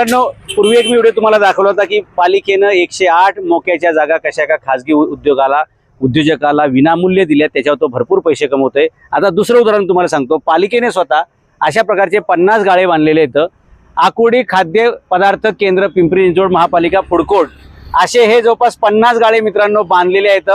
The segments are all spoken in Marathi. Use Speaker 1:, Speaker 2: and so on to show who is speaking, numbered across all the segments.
Speaker 1: मित्रांनो पूर्वी एक मी व्हिडिओ तुम्हाला दाखवला होता की पालिकेनं एकशे आठ मोक्याच्या जागा कशा का खासगी उद्योगाला उद्योजकाला विनामूल्य दिल्या त्याच्यावर तो भरपूर पैसे कमवतोय. आता दुसरं उदाहरण तुम्हाला सांगतो. पालिकेने स्वतः अशा प्रकारचे पन्नास गाळे बांधलेले आहेत. आकुर्डी खाद्य पदार्थ केंद्र पिंपरी चिंचवड महापालिका फुडकोर्ट असे हे जवळपास पन्नास गाळे मित्रांनो बांधलेले आहेत.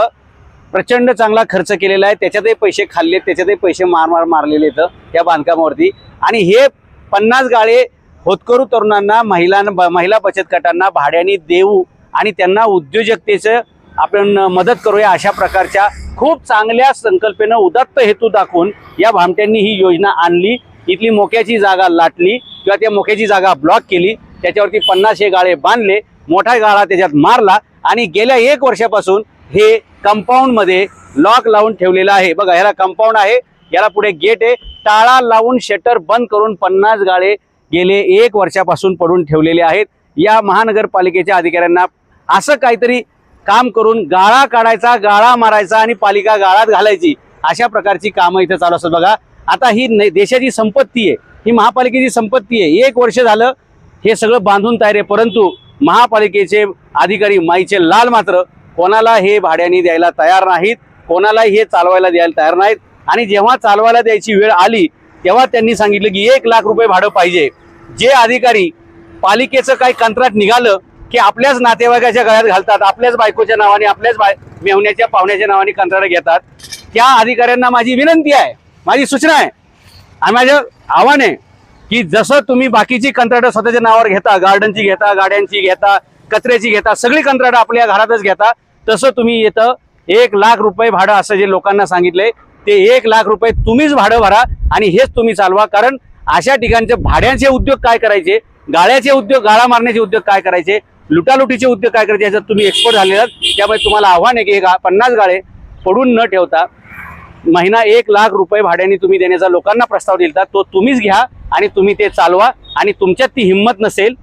Speaker 1: प्रचंड चांगला खर्च केलेला आहे. त्याच्यातही पैसे खाल्ले त्याच्यातही पैसे मार मार मारलेले आहेत या बांधकामावरती. आणि हे पन्नास गाळे होतकरू तरुणांना महिलांना महिला बचत गटांना भाड्याने देऊ आणि त्यांना उद्योजकतेचं आपण मदत करूया अशा प्रकारच्या खूप चांगल्या संकल्पेनं उदात्त हेतू दाखवून या भामट्यांनी ही योजना आणली. इथली मोक्याची जागा लाटली किंवा त्या मोक्याची जागा ब्लॉक केली. त्याच्यावरती पन्नास हे गाळे बांधले. मोठा गाळा त्याच्यात मारला आणि गेल्या एक वर्षापासून हे कंपाऊंडमध्ये लॉक लावून ठेवलेलं आहे. बघा ह्याला कंपाऊंड आहे. याला पुढे गेट आहे. टाळा लावून शटर बंद करून पन्नास गाळे गेले एक वर्षापासून पडून ठेवलेले आहेत. या महानगरपालिकेच्या अधिकाऱ्यांना असं काहीतरी काम करून गाळा काढायचा गाळा मारायचा आणि पालिका गाळात घालायची अशा प्रकारची कामं इथं चालू असतात. बघा आता ही देशाची संपत्ती आहे ही महापालिकेची संपत्ती आहे. एक वर्ष झालं हे सगळं बांधून तयार आहे परंतु महापालिकेचे अधिकारी माईचे लाल मात्र कोणाला हे भाड्याने द्यायला तयार नाहीत कोणाला हे चालवायला द्यायला तयार नाहीत. आणि जेव्हा चालवायला द्यायची वेळ आली तेव्हा त्यांनी सांगितलं की एक लाख रुपये भाडं पाहिजे. जे अधिकारी पालिकेचं काही कंत्राट निघालं की आपल्याच नातेवाईकाच्या गळ्यात घालतात आपल्याच बायकोच्या नावाने आपल्याच बाय मेवण्याच्या पाहुण्याच्या नावाने कंत्राट घेतात. त्या अधिकाऱ्यांना माझी विनंती आहे माझी सूचना आहे आणि माझं आव्हान आहे की जसं तुम्ही बाकीची कंत्राटं स्वतःच्या नावावर घेता गार्डनची घेता गाड्यांची घेता कचऱ्याची घेता सगळी कंत्राटं आपल्या घरातच घेता तसं तुम्ही येतं एक लाख रुपये भाडं असं जे लोकांना सांगितलंय ते एक लाख रुपये तुम्हीच भाडं भरा आणि हेच तुम्ही चालवा कारण अशा ठिकाणचे भाड्यांचे उद्योग काय करायचे? गाळ्याचे उद्योग गाळा मारण्याचे उद्योग काय करायचे? लुटालुटीचे उद्योग काय करायचे? याच्यात तुम्ही एक्सपर्ट झालेले आहात. त्यामुळे तुम्हाला आव्हान आहे की हे गा- पन्नास गाळे पडून न ठेवता महिना एक लाख रुपये भाड्याने तुम्ही देण्याचा लोकांना प्रस्ताव दिलता तो तुम्हीच घ्या आणि तुम्ही ते चालवा आणि तुमच्यात ती हिंमत नसेल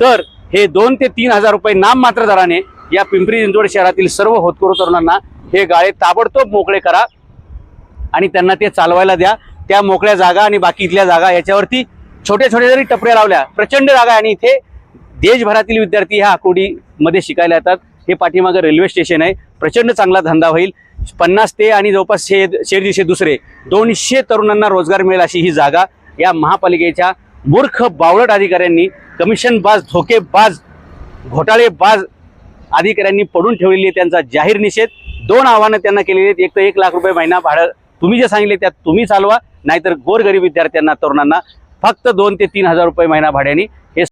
Speaker 1: तर हे दोन ते तीन हजार रुपये नाममात्र दराने या पिंपरी चिंचवड शहरातील सर्व होतकरू तरुणांना हे गाळे ताबडतोब मोकळे करा आणि त्यांना ते चालवायला द्या. त्या मोकळ्या जागा आणि बाकी इथल्या जागा याच्यावरती छोट्या छोट्या जरी टपऱ्या लावल्या प्रचंड जागा आहे. आणि इथे देशभरातील विद्यार्थी ह्या आकुर्डीमध्ये शिकायला येतात. हे पाठीमागं रेल्वे स्टेशन आहे. प्रचंड चांगला धंदा होईल. पन्नास ते आणि जवळपास शे शेर दिवशी दुसरे दोनशे तरुणांना रोजगार मिळेल अशी ही जागा या महापालिकेच्या मूर्ख बावळट अधिकाऱ्यांनी कमिशनबाज धोकेबाज घोटाळेबाज अधिकाऱ्यांनी पडून ठेवलेली आहे. त्यांचा जाहीर निषेध. दोन आव्हानं त्यांना केलेली आहेत. एक तर एक लाख रुपये महिना भाडं तुम्ही जे सांगितले त्यात तुम्ही चालवा. नाहीतर गोरगरीब विद्यार्थ्यांना तरुणांना फक्त दोन ते तीन हजार रुपये महिना भाड्याने हे